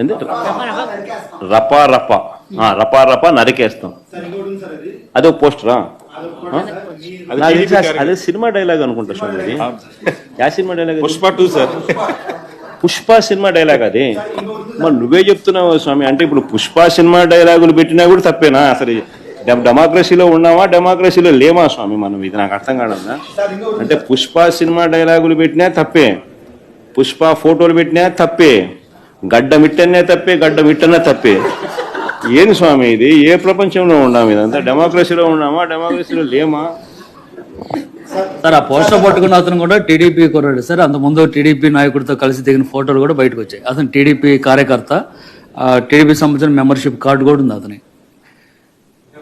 రప రప. రప ఆ, రప రప నరికేస్తాం. అది? అదో పోస్టరా? అది సినిమా డైలాగ్ అనుకుంటా స్వామి అది. Yeah cinema dialogue? Pushpa two sir. Pushpa cinema dialogue అది. మరి నువ్వే చెప్తున్నావు స్వామి అంటే ఇప్పుడు పుష్ప సినిమా డైలాగులు పెట్టినా కూడా తప్పేనా? అసలు డెమ- డెమోక్రసీలో ఉన్నావా? డెమోక్రసీలో లేమా స్వామి మనం? ఇది నాకు అర్థం కాదన్నా అంటే పుష్ప సినిమా డైలాగులు పెట్టినా తప్పే. పుష్ప ఫోటోలు పెట్టినా తప్పే. గడ్డ మిట్టనే తప్పే గడ్డ మిట్టనే తప్పే. ఏంది స్వామి ఇది? ఏ ప్రపంచంలో ఉన్నాము ఇదంతా? డెమోక్రసీలో ఉన్నామా? డెమోక్రసీలో లేమా? సార్ ఆ పోస్టర్ పట్టుకున్న అతను కూడా టీడీపీ కుర్రాడు సార్. అంత ముందు టీడీపీ నాయకుడితో కలిసి దిగిన ఫోటోలు కూడా బయటకు వచ్చాయి. అతను టీడీపీ కార్యకర్త టీడీపీ సంబంధించిన మెంబర్షిప్ కార్డు కూడా ఉంది అతని.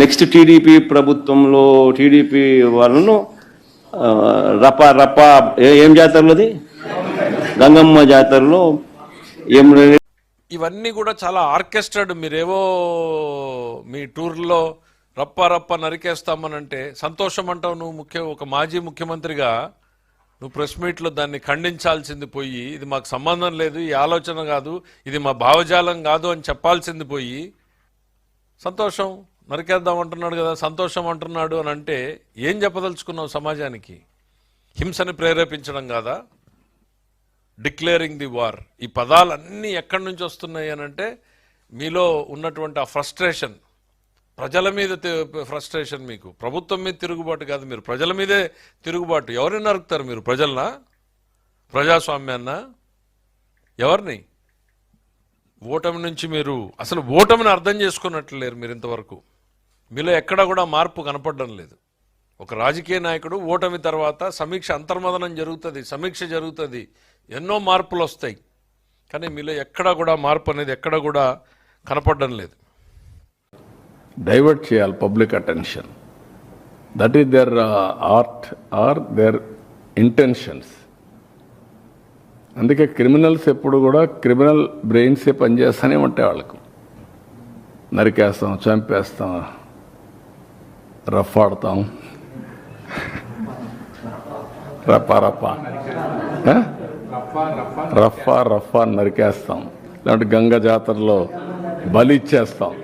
నెక్స్ట్ టీడీపీ ప్రభుత్వంలో టీడీపీ వాళ్ళను రప రప ఏం ఏం జాతరలోది గంగమ్మ జాతరలో ఏం ఇవన్నీ కూడా చాలా ఆర్కెస్ట్రాడ్ మీరేవో మీ టూర్లో రప్ప రప్ప నరికేస్తామనంటే సంతోషం అంటావు నువ్వు ముఖ్య ఒక మాజీ ముఖ్యమంత్రిగా. నువ్వు ప్రెస్ మీట్లో దాన్ని ఖండించాల్సింది పోయి ఇది మాకు సంబంధం లేదు ఈ ఆలోచన కాదు ఇది మా భావజాలం కాదు అని చెప్పాల్సింది పోయి సంతోషం. నరికేద్దాం అంటున్నాడు కదా సంతోషం అంటున్నాడు అని అంటే ఏం చెప్పదలుచుకున్నావు సమాజానికి? హింసని ప్రేరేపించడం కాదా? Declaring the war. ఈ పదాలన్నీ ఎక్కడి నుంచి వస్తున్నాయి అని అంటే మీలో ఉన్నటువంటి ఆ ఫ్రస్ట్రేషన్. ప్రజల మీద ఫ్రస్ట్రేషన్ మీకు. ప్రభుత్వం మీద తిరుగుబాటు కాదు మీరు. ప్రజల మీదే తిరుగుబాటు. ఎవరిని నరుకుతారు మీరు? ప్రజలనా? ప్రజాస్వామ్యాన్న? ఎవరిని? ఓటమి నుంచి మీరు. అసలు ఓటమిని అర్థం చేసుకున్నట్లు లేరు మీరు ఇంతవరకు. మీలో ఎక్కడ కూడా మార్పు కనపడడం లేదు. ఒక రాజకీయ నాయకుడు ఓటమి తర్వాత సమీక్ష అంతర్మదనం జరుగుతుంది సమీక్ష జరుగుతుంది ఎన్నో మార్పులు వస్తాయి కానీ మీలో ఎక్కడా కూడా మార్పు అనేది ఎక్కడ కూడా కనపడడం లేదు. డైవర్ట్ చేయాలి public attention. That is their art are their intentions అందుకే క్రిమినల్స్ ఎప్పుడు కూడా క్రిమినల్ బ్రెయిన్సే పనిచేస్తూనే ఉంటాయి వాళ్ళకు. నరికేస్తాం చంపేస్తాం రఫ్ ఆడతాం రఫా. రఫా రఫా రఫా నరికేస్తాం. లేదంటే గంగ జాతరలో బలి ఇచ్చేస్తాం.